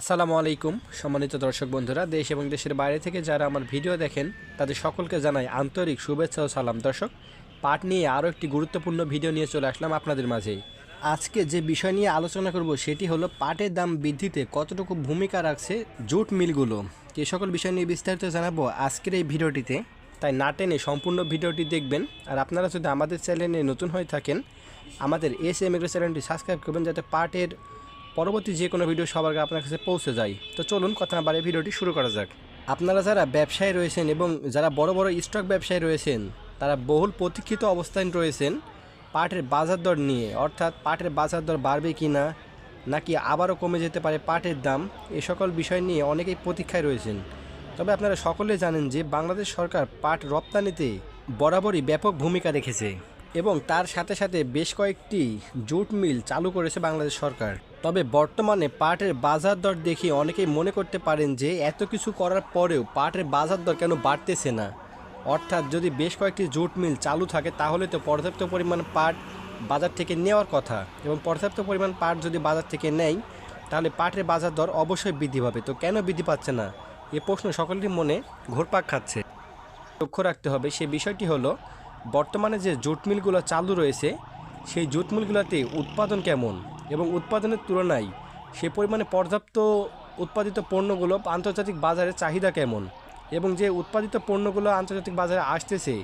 আসসালামু আলাইকুম, সম্মানিত দর্শক বন্ধুরা, দেশ এবং দেশের বাইরে থেকে যারা আমার ভিডিও দেখেন, তাদের সকলকে জানাই আন্তরিক শুভেচ্ছা ও সালাম। দর্শক পাট নিয়ে আরও একটি গুরুত্বপূর্ণ ভিডিও নিয়ে চলে আসলাম আপনাদের মাঝে। আজকে যে বিষয় নিয়ে আলোচনা করব, সেটি হলো পাটের দাম বৃদ্ধিতে কতটুকু ভূমিকা রাখছে জুট মিলগুলো। এ সকল বিষয় নিয়ে বিস্তারিত জানাব আজকের এই ভিডিওটিতে। তাই না টেনে সম্পূর্ণ ভিডিওটি দেখবেন, আর আপনারা যদি আমাদের চ্যানেলে নতুন হয়ে থাকেন, আমাদের এস এম এগ্রো চ্যানেলটি সাবস্ক্রাইব করবেন, যাতে পাটের পরবর্তী যে কোনো ভিডিও সবার আপনার কাছে পৌঁছে যায়। তো চলুন, কথা না বাড়িয়ে ভিডিওটি শুরু করা যাক। আপনারা যারা ব্যবসায়ী রয়েছেন এবং যারা বড় বড় স্টক ব্যবসায়ী রয়েছেন, তারা বহুল প্রতীক্ষিত অবস্থান রয়েছেন পাটের বাজার দর নিয়ে। অর্থাৎ পাটের বাজার দর বাড়বে কি না, নাকি আবারও কমে যেতে পারে পাটের দাম, এ সকল বিষয় নিয়ে অনেকেই প্রতীক্ষায় রয়েছেন। তবে আপনারা সকলে জানেন যে বাংলাদেশ সরকার পাট রপ্তানিতে বরাবরই ব্যাপক ভূমিকা রেখেছে। এবং তার সাথে সাথে বেশ কয়েকটি জুট মিল চালু করেছে বাংলাদেশ সরকার। তবে বর্তমানে পাটের বাজার দর দেখে অনেকেই মনে করতে পারেন যে এত কিছু করার পরেও পাটের বাজার দর কেন বাড়তেছে না। অর্থাৎ যদি বেশ কয়েকটি জুট মিল চালু থাকে তাহলে তো পর্যাপ্ত পরিমাণ পাট বাজার থেকে নেওয়ার কথা। এবং পর্যাপ্ত পরিমাণ পাট যদি বাজার থেকে নেয়, তাহলে পাটের বাজার দর অবশ্যই বৃদ্ধি পাবে। তো কেন বৃদ্ধি পাচ্ছে না? এ প্রশ্ন সকলেরই মনে ঘোরপাক খাচ্ছে। লক্ষ্য রাখতে হবে সে বিষয়টি হলো বর্তমানে যে জুট মিলগুলো চালু রয়েছে, সেই জুট মিলগুলোতে উৎপাদন কেমন? এবং উৎপাদনের তুলনায় সে পরিমাণে পর্যাপ্ত উৎপাদিত পণ্যগুলো আন্তর্জাতিক বাজারে চাহিদা কেমন? এবং যে উৎপাদিত পণ্যগুলো আন্তর্জাতিক বাজারে আসতেছে,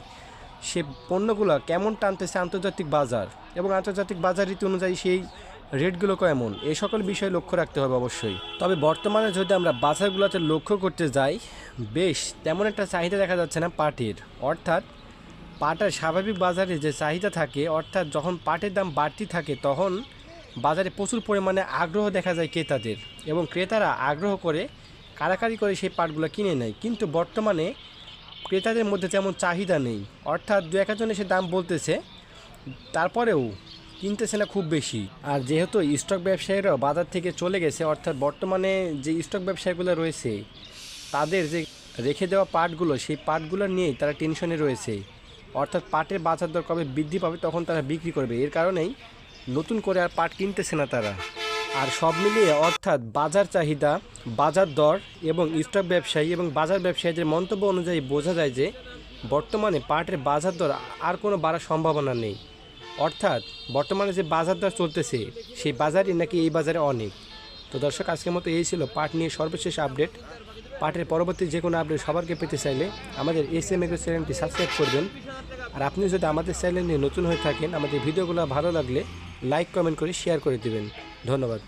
সে পণ্যগুলো কেমন টানতেছে আন্তর্জাতিক বাজার? এবং আন্তর্জাতিক বাজার রীতি অনুযায়ী সেই রেটগুলো কেমন? এই সকল বিষয় লক্ষ্য রাখতে হবে অবশ্যই। তবে বর্তমানে যদি আমরা বাজারগুলোতে লক্ষ্য করতে যাই, বেশ তেমন একটা চাহিদা দেখা যাচ্ছে না পাটের। অর্থাৎ পাটের স্বাভাবিক বাজারে যে চাহিদা থাকে, অর্থাৎ যখন পাটের দাম বাড়তি থাকে, তখন বাজারে প্রচুর পরিমাণে আগ্রহ দেখা যায় ক্রেতাদের এবং ক্রেতারা আগ্রহ করে কারাকারি করে সেই পাটগুলো কিনে নেয়। কিন্তু বর্তমানে ক্রেতাদের মধ্যে তেমন চাহিদা নেই। অর্থাৎ দু একজন এসে দাম বলতেছে, তারপরেও কিনতেছে না খুব বেশি। আর যেহেতু স্টক ব্যবসায়ীরাও বাজার থেকে চলে গেছে, অর্থাৎ বর্তমানে যে স্টক ব্যবসায়ীগুলো রয়েছে, তাদের যে রেখে দেওয়া পাটগুলো, সেই পাটগুলো নিয়েই তারা টেনশনে রয়েছে। অর্থাৎ পাটের বাজার দর কবে বৃদ্ধি পাবে তখন তারা বিক্রি করবে। এর কারণেই নতুন করে আর পাট কিনতেছে না তারা। আর সব মিলিয়ে অর্থাৎ বাজার চাহিদা, বাজার দর এবং স্টক ব্যবসায়ী এবং বাজার ব্যবসায়ীদের মন্তব্য অনুযায়ী বোঝা যায় যে, বর্তমানে পাটের বাজার দর আর কোনো বাড়ার সম্ভাবনা নেই। অর্থাৎ বর্তমানে যে বাজার দর চলতেছে, সেই বাজারই নাকি এই বাজারে অনেক। তো দর্শক, আজকের মতো এই ছিল পাট নিয়ে সর্বশেষ আপডেট। পাটের পরবর্তী যে কোনো আপডেট সবারকে পেতে চাইলে আমাদের এস এম এগ্রো চ্যানেলটি সাবস্ক্রাইব করবেন। আর আপনি যদি আমাদের চ্যানেল নিয়ে নতুন হয়ে থাকেন, আমাদের ভিডিওগুলো ভালো লাগলে লাইক, কমেন্ট করে শেয়ার করে দেবেন। ধন্যবাদ।